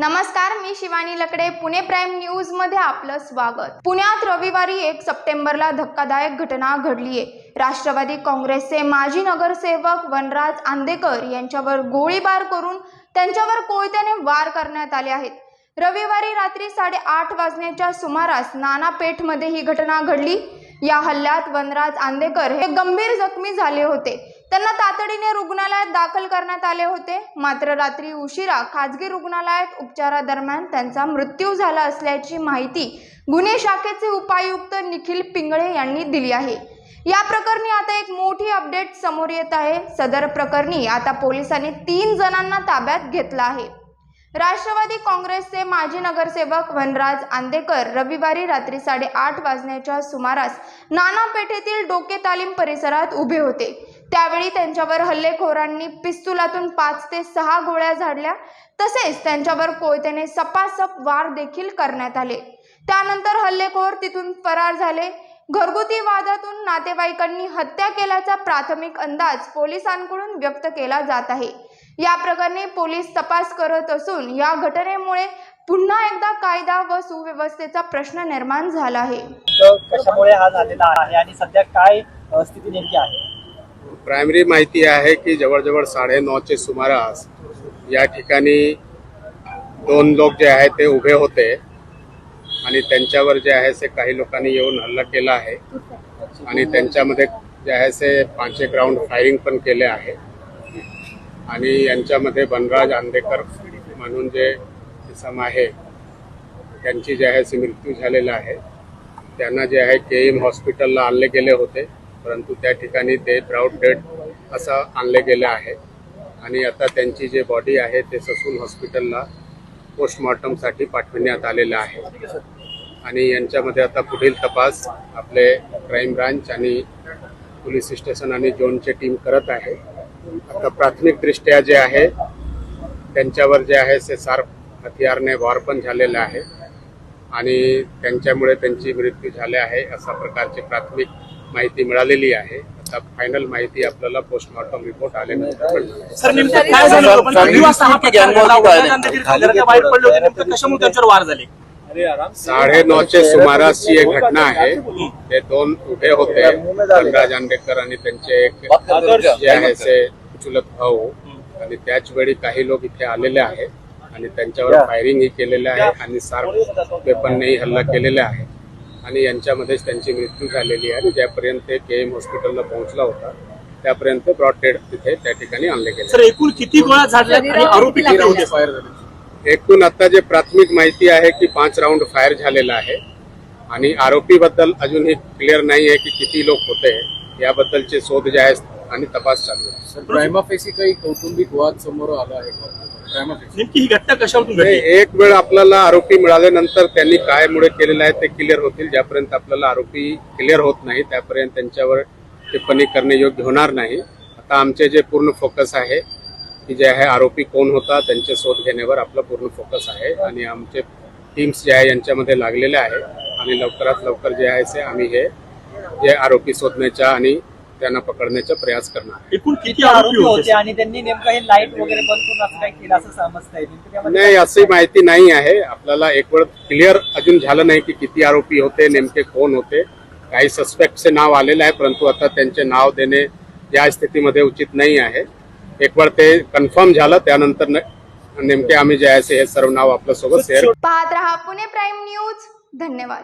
नमस्कार मी शिवानी लकडे. पुणे प्राईम न्यूजमध्ये आपलं स्वागत. पुण्यात रविवारी एक सप्टेंबरला धक्कादायक घटना घडलीये. राष्ट्रवादी काँग्रेसचे माजी नगरसेवक वनराज आंदेकर यांच्यावर गोळीबार करून त्यांच्यावर कोयत्याने वार करण्यात आले आहेत. रविवारी रात्री साडेआठ वाजण्याच्या सुमारास नानापेठमध्ये ही घटना घडली. या हल्ल्यात वनराज आंदेकर हे गंभीर जखमी झाले होते. त्यांना तातडीने रुग्णालयात दाखल करण्यात आले होते. मात्र रात्री उशिरा खाजगी रुग्णालयात उपचारादरम्यान त्यांचा मृत्यू झाला असल्याची माहिती गुन्हे शाखेचे उपायुक्त निखिल पिंगळे यांनी दिली आहे. या प्रकरणी आता एक मोठी अपडेट समोर येत आहे. सदर प्रकरणी आता पोलिसांनी तीन जणांना ताब्यात घेतलं आहे. राष्ट्रवादी काँग्रेसचे माजी नगरसेवक वनराज आंदेकर रविवारी रात्री साडेआठ वाजण्याच्या सुमारास नाना पेठेतील डोके तालीम परिसरात उभे होते. त्यावेळी त्यांच्यावर हल्लेखोरांनी पिस्तुलातून पाच ते सहा गोळ्या झाडल्या. तसेच त्यांच्यावर कोयत्याने सपासप वार देखील करण्यात आले. त्यानंतर हल्लेखोर तिथून फरार झाले. घरगुती वादातून नातेवाईकांनी हत्या केल्याचा प्राथमिक अंदाज पोलिसांकडून व्यक्त केला जात आहे. या प्रकरणी पोलीस तपास करत असून या घटनेमुळे पुन्हा एकदा कायदा व सुव्यवस्थेचा प्रश्न निर्माण झाला आहे. कशामुळे हा झालेला आहे आणि सध्या काय स्थिती नेमकी आहे? प्रायमरी माहिती आहे की जवळजवळ साडेनऊचे सुमारास या ठिकाणी दोन लोक जे आहे ते उभे होते आणि त्यांच्यावर जे आहे ते काही लोकांनी येऊन हल्ला केला आहे. आणि त्यांच्यामध्ये जे आहे ते पाच एक राऊंड फायरिंग पण केले आहे. आणि यांच्यामध्ये बनराज आंदेकर म्हणून जे किसम आहे त्यांची जे आहे ते मृत्यू झालेला आहे. त्यांना जे आहे के एम हॉस्पिटलला आणले गेले होते. परंतु त्या ठिकाणी ते ब्राउड डेड असं आणले गेले आहे. आणि आता त्यांची जे बॉडी आहे ते ससून हॉस्पिटलला पोस्टमॉर्टमसाठी पाठविण्यात आलेलं आहे. आणि यांच्यामध्ये आता पुढील तपास आपले क्राईम ब्रांच आणि पोलीस स्टेशन आणि जोनचे टीम करत आहे. आता प्राथमिकदृष्ट्या जे आहे त्यांच्यावर जे आहे ते सार हथियारने वार पण झालेलं आहे. आणि त्यांच्यामुळे त्यांची मृत्यू झाले आहे अशा प्रकारचे प्राथमिक माहिती मिळालेली आहे. आता फायनल माहिती आपल्याला पोस्टमॉर्टम रिपोर्ट आल्यानंतर मिळणार. सर नेमकं काय झालं? होतं? पण किती वाजता हा प्रकार घडला? वडिलांना देखील घराच्या बाहेर पडले होते नेमकं कशामुळे त्यांच्यावर वार झाले? साडे नऊचे सुमारासची एक घटना आहे. ते दोन उभे होते. धनराज आंबेडकर आणि त्यांचे एक जे आहे ते चुलत भाऊ. आणि त्याच वेळी काही लोक इथे आलेले आहेत. आणि त्यांच्यावर फायरिंग ही केलेलं आहे. आणि सार्क वेपननेही हल्ला केलेला आहे. आणि यांच्यामध्येच त्यांची मृत्यू झालेली आहे. आणि ज्यापर्यंत ते के एम हॉस्पिटलला पोहोचला होता त्यापर्यंत ब्रॉड डेड तिथे त्या ठिकाणी आणले गेले. सर एकूण किती गोळ्या झाडल्या आणि आरोपी होते एकूण आता जे प्राथमिक माहिती आहे की पाच राऊंड फायर झालेला आहे. आणि आरोपी बद्दल अजूनही क्लिअर नाही आहे की किती लोक होते. याबद्दलचे शोध जे आहेत आणि तपास चालू आहे. सर प्रायमाफेसी काही कौटुंबिक वाद समोर आला आहे नेमकी ही घटना कशावरून घडली? एक वेळ आपल्याला आरोपी मिळाल्यानंतर त्यांनी काय मुळे केलेलं आहे ते क्लिअर होतील. ज्यापर्यंत आपल्याला आरोपी क्लिअर होत नाही त्यापर्यंत त्यांच्यावर टिप्पणी करणे योग्य होणार नाही. आता आमचे जे पूर्ण फोकस आहे की जे आहे आरोपी कोण होता त्यांचे शोध घेण्यावर आपला पूर्ण फोकस आहे. आणि आमचे टीम्स जे आहे यांच्यामध्ये लागलेले आहे. आणि लवकरात लवकर जे आहे ते आम्ही हे जे आरोपी शोधण्याचा आणि त्यांना पकडण्याचा प्रयास करणार. एकूण किती आरोपी होते? आणि त्यांनी नेमकं हे लाइट वगैरे बंद करून असं काय केलं असं समजतंय. नाही अशी माहिती नाही आहे. आपल्याला एक वेळ क्लिअर अजून झालं नाही की किती आरोपी होते नेमके कोण होते. काही सस्पेक्टचे नाव आलेले आहे परंतु आता त्यांचे नाव देणे या स्थितीमध्ये उचित नाही आहे. एक वेळ ते कन्फर्म झालं त्यानंतर नेमके आम्ही जे आहे हे सर्व नाव आपल्यासोबत शेअर पाहत रहा पुणे प्राईम न्यूज. धन्यवाद.